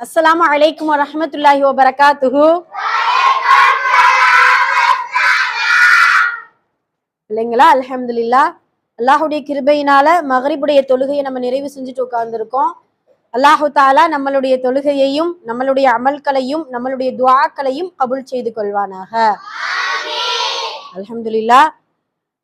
அஸ்லாம் அலைக்கும் வரமத்துல்லாஹி வபரகாத்துஹு. இல்லைங்களா அலமதுல்லா அல்லாஹுடைய கிருபையினால மகரிபுடைய தொழுகையை நம்ம நிறைவு செஞ்சுட்டு உட்கார்ந்துருக்கோம். அல்லாஹு தாலா நம்மளுடைய தொழுகையையும் நம்மளுடைய அமல்களையும் நம்மளுடைய துவாக்களையும் கபுல் செய்து கொள்வானாக. அலமதுல்லா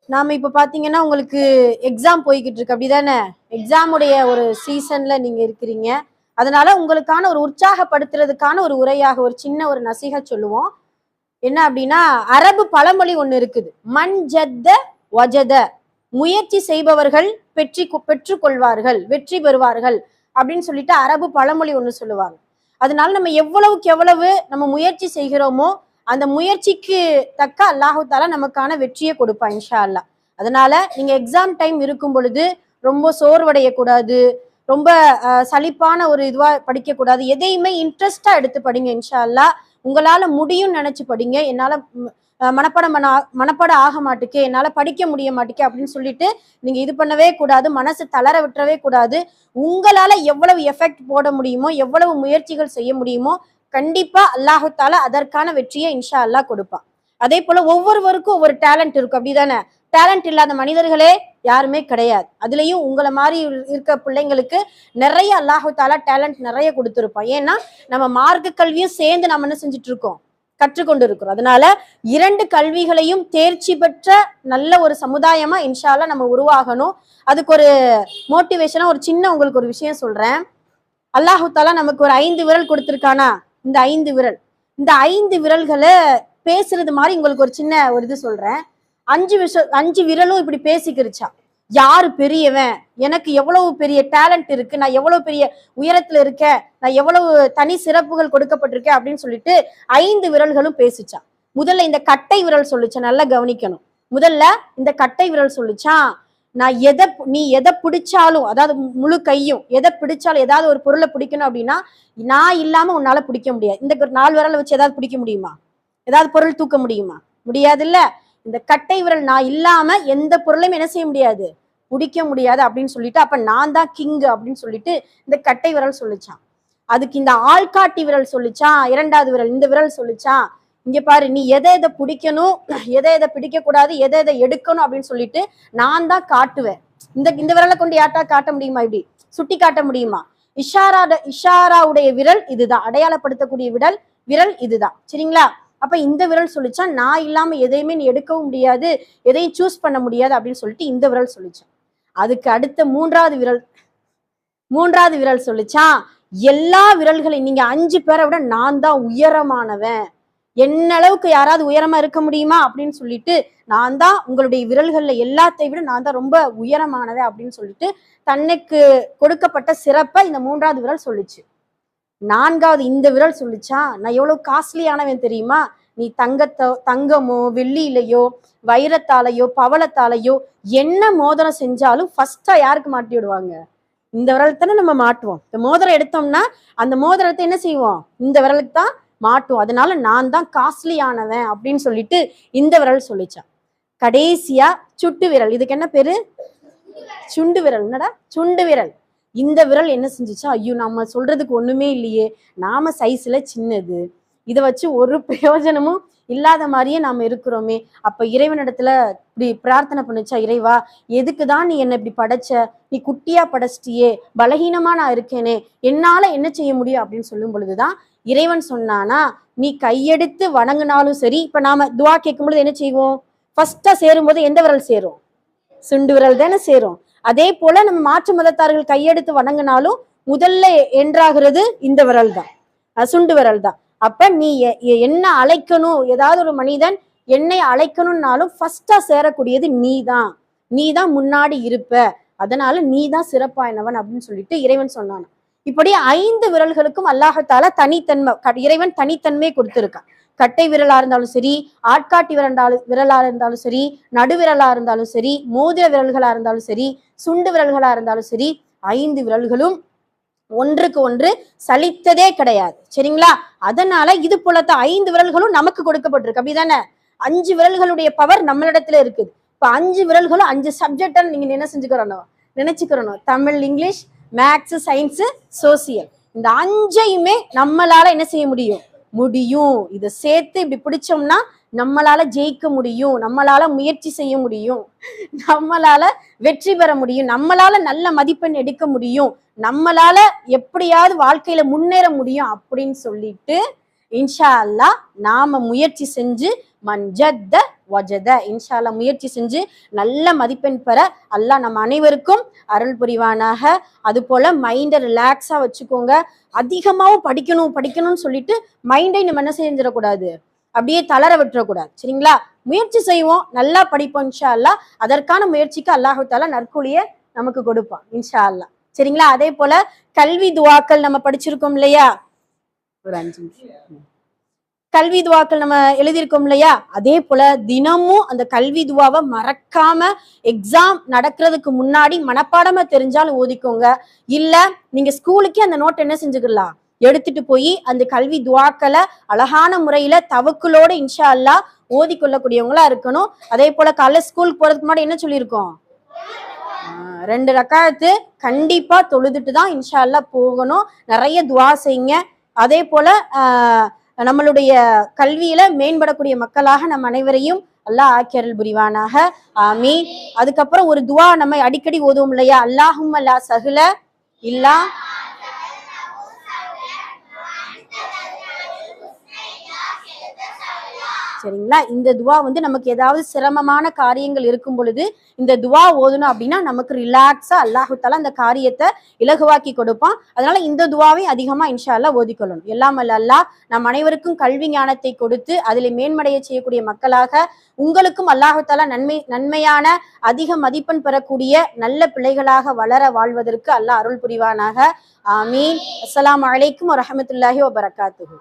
நாம இப்ப பாத்தீங்கன்னா உங்களுக்கு எக்ஸாம் போய்கிட்டு இருக்கு. அப்படிதானே? எக்ஸாமுடைய ஒரு சீசன்ல நீங்க இருக்கிறீங்க. அதனால உங்களுக்கான ஒரு உற்சாகப்படுத்துறதுக்கான ஒரு உரையாக ஒரு சின்ன ஒரு நசிகை சொல்லுவோம். என்ன அப்படின்னா அரபு பழமொழி ஒன்று இருக்குது. மண் ஜத்த வஜத. முயற்சி செய்பவர்கள் பெற்றி பெற்றுக்கொள்வார்கள் வெற்றி பெறுவார்கள் அப்படின்னு சொல்லிட்டு அரபு பழமொழி ஒன்று சொல்லுவாங்க. அதனால நம்ம எவ்வளவுக்கு எவ்வளவு நம்ம முயற்சி செய்கிறோமோ அந்த முயற்சிக்கு தக்க அல்லாஹு தாலா நமக்கான வெற்றியை கொடுப்பா இன்ஷா அல்லா அதனால நீங்க எக்ஸாம் டைம் இருக்கும் பொழுது ரொம்ப சோர்வடையக்கூடாது. ரொம்ப சலிப்பான ஒரு இதுவா படிக்க கூடாது எதையுமே இன்ட்ரெஸ்டா எடுத்து படிங்க இன்ஷா அல்லாஹ் உங்களால முடியும்னு நினைச்சு படிங்க. என்னால மனப்படம் மனப்பாடம் பண்ண ஆ- மனப்பாடம் ஆக மாட்டேக்கு என்னால படிக்க முடிய மாட்டேக்கே அப்படின்னு சொல்லிட்டு நீங்க இது பண்ணவே கூடாது. மனசு தளர விட்டுறவே கூடாது. உங்களால எவ்வளவு எஃபெக்ட் போட முடியுமோ எவ்வளவு முயற்சிகள் செய்ய முடியுமோ கண்டிப்பா அல்லாஹால அதற்கான வெற்றியை இன்ஷா அல்லாஹ் கொடுப்பான் அதே போல ஒவ்வொருவருக்கும் ஒவ்வொரு டேலண்ட் இருக்கும். அப்படிதானே? டேலண்ட் இல்லாத மனிதர்களே யாருமே கிடையாது. அதுலேயும் உங்களை மாதிரி இருக்க பிள்ளைங்களுக்கு நிறைய அல்லாஹு தாலா டேலண்ட் நிறைய கொடுத்துருப்போம் ஏன்னா நம்ம மார்க்க கல்வியும் சேர்ந்து நம்ம என்ன செஞ்சுட்டு இருக்கோம் கற்றுக்கொண்டு இருக்கிறோம் அதனால இரண்டு கல்விகளையும் தேர்ச்சி பெற்ற நல்ல ஒரு சமுதாயமா இன்ஷால்லா நம்ம உருவாகணும். அதுக்கு ஒரு மோட்டிவேஷனா ஒரு சின்ன உங்களுக்கு ஒரு விஷயம் சொல்றேன். அல்லாஹு தாலா நமக்கு ஒரு ஐந்து விரல் கொடுத்துருக்கானா? இந்த ஐந்து விரல். இந்த ஐந்து விரல்களை பேசுறது மாதிரி உங்களுக்கு ஒரு சின்ன ஒரு இது சொல்றேன். அஞ்சு விஷ அஞ்சு விரலும் இப்படி பேசிக்கிருச்சான். யாரு பெரியவன்? எனக்கு எவ்வளவு பெரிய டேலண்ட் இருக்கு? நான் எவ்வளவு பெரிய உயரத்துல இருக்கேன்? நான் எவ்வளவு தனி சிறப்புகள் கொடுக்கப்பட்டிருக்கேன்? அப்படின்னு சொல்லிட்டு ஐந்து விரல்களும் பேசிச்சா முதல்ல இந்த கட்டை விரல் சொல்லிச்சான் நல்லா கவனிக்கணும். முதல்ல இந்த கட்டை விரல் சொல்லுச்சான் நான் எதை நீ எதை பிடிச்சாலும் அதாவது முழு கையும் எதை பிடிச்சாலும் ஏதாவது ஒரு பொருளை பிடிக்கணும் அப்படின்னா நான் இல்லாம உன்னால பிடிக்க முடியாது. இந்த ஒரு நாலு விரலை வச்சு ஏதாவது பிடிக்க முடியுமா? ஏதாவது பொருள் தூக்க முடியுமா? முடியாதுல்ல. இந்த கட்டை விரல் நான் இல்லாம எந்த பொருளையும் என்ன செய்ய முடியாது? பிடிக்க முடியாது அப்படின்னு சொல்லிட்டு அப்ப நான் தான் கிங் அப்படின்னு சொல்லிட்டு இந்த கட்டை விரல் சொல்லிச்சான். அதுக்கு இந்த ஆள்காட்டி விரல் சொல்லிச்சான் இரண்டாவது விரல் இந்த விரல் சொல்லிச்சான். இங்க பாரு நீ எதை எதை பிடிக்கணும் எதை எதை பிடிக்க கூடாது எதை எதை எடுக்கணும் அப்படின்னு சொல்லிட்டு நான் தான் காட்டுவேன். இந்த இந்த விரலை கொண்டு யார்ட்டா காட்ட முடியுமா இப்படி? சுட்டி காட்ட முடியுமா? இஷாரா இஷாராவுடைய விரல் இதுதான். அடையாளப்படுத்தக்கூடிய விரல் விரல் இதுதான். சரிங்களா? அப்ப இந்த விரல் சொல்லிச்சா நான் இல்லாம எதையுமே நீ எடுக்கவும் முடியாது எதையும் சூஸ் பண்ண முடியாது அப்படின்னு சொல்லிட்டு இந்த விரல் சொல்லிச்சான் அதுக்கு அடுத்த மூன்றாவது விரல் மூன்றாவது விரல் சொல்லிச்சான் எல்லா விரல்களையும் நீங்க அஞ்சு பேரை விட நான் தான் உயரமானவன். என்ன அளவுக்கு யாராவது உயரமா இருக்க முடியுமா அப்படின்னு சொல்லிட்டு நான் தான் உங்களுடைய விரல்கள்ல எல்லாத்தை விட நான் தான் ரொம்ப உயரமானவன் அப்படின்னு சொல்லிட்டு தன்னுக்கு கொடுக்கப்பட்ட சிறப்பை இந்த மூன்றாவது விரல் சொல்லுச்சு. நான்காவது இந்த விரல் சொல்லிச்சா நான் எவ்வளவு காஸ்ட்லியானவன் தெரியுமா? நீ தங்கத்தோ தங்கமோ வெள்ளியிலையோ வைரத்தாலையோ பவளத்தாலையோ என்ன மோதிரம் செஞ்சாலும் ஃபர்ஸ்டா யாருக்கு மாட்டி விடுவாங்க? இந்த விரல் தானே நம்ம மாட்டுவோம். இந்த மோதிரம் எடுத்தோம்னா அந்த மோதிரத்தை என்ன செய்வோம்? இந்த விரலுக்கு தான் மாட்டுவோம். அதனால நான் தான் காஸ்ட்லியானவன் அப்படின்னு சொல்லிட்டு இந்த விரல் சொல்லிச்சான் கடைசியா சுட்டு விரல். இதுக்கு என்ன பேரு? சுண்டு விரல். என்னடா? சுண்டு விரல். இந்த விரல் என்ன செஞ்சுச்சா? ஐயோ நம்ம சொல்றதுக்கு ஒண்ணுமே இல்லையே. நாம சைஸ்ல சின்னது. இதை வச்சு ஒரு பிரயோஜனமும் இல்லாத மாதிரியே நாம இருக்கிறோமே. அப்ப இறைவனிடத்துல இப்படி பிரார்த்தனை பண்ணுச்சா இறைவா எதுக்கு தான் நீ என்ன இப்படி படைச்ச? நீ குட்டியா படைச்சிட்டியே. பலகீனமா நான் இருக்கேனே. என்னால என்ன செய்ய முடியும்? அப்படின்னு சொல்லும் பொழுதுதான் இறைவன் சொன்னானா நீ கையெடுத்து வணங்கினாலும் சரி இப்ப நாம துவா கேட்கும் பொழுது என்ன செய்வோம்? ஃபர்ஸ்டா சேரும்போது எந்த விரல் சேரும்? சுண்டு விரல் தானே சேரும். அதே போல நம்ம மாற்று மதத்தார்கள் கையெடுத்து வணங்கினாலும் முதல்ல என்றாகிறது இந்த விரல் தான் சுண்டு விரல் தான் அப்ப நீ எ- எ- என்ன அழைக்கணும்? ஏதாவது ஒரு மனிதன் என்னை அழைக்கணும்னாலும் ஃபர்ஸ்டா சேரக்கூடியது நீ தான் நீ தான் முன்னாடி இருப்ப. அதனால நீ தான் சிறப்பாயினவன் அப்படின்னு சொல்லிட்டு இறைவன் சொன்னான் இப்படி ஐந்து விரல்களுக்கும் அல்லாஹத்தால தனித்தன்மை க- இறைவன் தனித்தன்மை கொடுத்திருக்கான். கட்டை விரலா இருந்தாலும் சரி ஆட்காட்டி விரண்டாலும் விரலா இருந்தாலும் சரி நடுவிரலா இருந்தாலும் சரி மோதிர விரல்களா இருந்தாலும் சரி சுண்டு விரல்களா இருந்தாலும் சரி ஐந்து விரல்களும் ஒன்றுக்கு ஒன்று சலித்ததே கிடையாது. சரிங்களா? அதனால இது போலத்த ஐந்து விரல்களும் நமக்கு கொடுக்கப்பட்டிருக்கு. அப்படிதானே? அஞ்சு விரல்களுடைய பவர் நம்மளிடத்துல இருக்குது. இப்ப அஞ்சு விரல்களும் அஞ்சு சப்ஜெக்ட் நீங்க என்ன செஞ்சுக்கிறணும் நினைச்சுக்கிறணும் Tamil English maths science social இந்த அஞ்சையுமே நம்மளால என்ன செய்ய முடியும்? முடியும். இதை சேர்த்து இப்படி பிடிச்சோம்னா நம்மளால ஜெயிக்க முடியும். நம்மளால முயற்சி செய்ய முடியும். நம்மளால வெற்றி பெற முடியும். நம்மளால நல்ல மதிப்பெண் எடுக்க முடியும். நம்மளால எப்படியாவது வாழ்க்கையில முன்னேற முடியும் அப்படின்னு சொல்லிட்டு இன்ஷா அல்லாஹ் நாம முயற்சி செஞ்சு மஞ்சத்த வஜத இன்ஷால முயற்சி செஞ்சு நல்ல மதிப்பெண் பெற அல்லாஹ் நம்ம அனைவருக்கும் அருள் புரிவானாக. அதுபோல் மைண்டை ரிலாக்ஸாக வச்சுக்கோங்க. அதிகமாகவும் படிக்கணும் படிக்கணும்னு சொல்லிட்டு மைண்டை நம்ம என்ன செஞ்சிடக்கூடாது? அப்படியே தளர விட்டுறக்கூடாது. சரிங்களா? முயற்சி செய்வோம். நல்லா படிப்போம் இன்ஷா அல்லாஹ் அதற்கான முயற்சிக்கு அல்லாஹு தாலா நற்கூலிய நமக்கு கொடுப்பான் இன்ஷா அல்லாஹ் சரிங்களா? அதே போல கல்வி துவாக்கள் நம்ம படிச்சிருக்கோம் இல்லையா? ஒரு அஞ்சு நிமிஷம். கல்வி துவாக்கள் நம்ம எழுதியிருக்கோம் இல்லையா? அதே போல தினமும் அந்த கல்வி துவாவை மறக்காம எக்ஸாம் நடக்கிறதுக்கு முன்னாடி மனப்பாடமா தெரிஞ்சாலும் ஓதிக்கோங்க. இல்ல நீங்க ஸ்கூலுக்கே அந்த நோட் என்ன செஞ்சுக்கலாம்? எடுத்துட்டு போய் அந்த கல்வி துவாக்களை அழகான முறையில தவக்குலோட இன்ஷா அல்லா ஓதி கொள்ளக்கூடியவங்களா இருக்கணும். அதே போல காலைல ஸ்கூலுக்கு போறதுக்கு முன்னாடி என்ன சொல்லியிருக்கோம்? ரெண்டு ரக்காயத்து கண்டிப்பா தொழுதுட்டு தான் இன்ஷா அல்லா போகணும். நிறைய துவா செய்யுங்க. அதே போல ஆஹ் நம்மளுடைய கல்வியில மேம்படக்கூடிய மக்களாக நம் அனைவரையும் அல்லாஹ் ஆக்கியரல் புரிவானாக. ஆமீன். அதுக்கப்புறம் ஒரு துவா நம்ம அடிக்கடி ஓதுவோம் இல்லையா? அல்லாஹும் அல்லா சகுல இல்லா சரிங்களா? இந்த துவா வந்து நமக்கு ஏதாவது சிரமமான காரியங்கள் இருக்கும் பொழுது இந்த துவா ஓதணும் அப்படின்னா நமக்கு ரிலாக்ஸா அல்லாஹுத்தால அந்த காரியத்தை இலகுவாக்கி கொடுப்பான். அதனால இந்த துவாவை அதிகமா இன்ஷா அல்லா ஓதிக்கொள்ளணும். எல்லாம் அல்ல அல்லாஹ் நம் அனைவருக்கும் கல்வி ஞானத்தை கொடுத்து அதில் மேன்மடைய செய்யக்கூடிய மக்களாக உங்களுக்கும் அல்லாஹுத்தாலா நன்மை நன்மையான அதிக மதிப்பெண் பெறக்கூடிய நல்ல பிள்ளைகளாக வளர வாழ்வதற்கு அல்லாஹ் அருள் புரிவானாக. ஆமீன். அஸ்லாம் அலைக்கும் வரஹமத்துல்லாஹி வபரகாத்துஹு.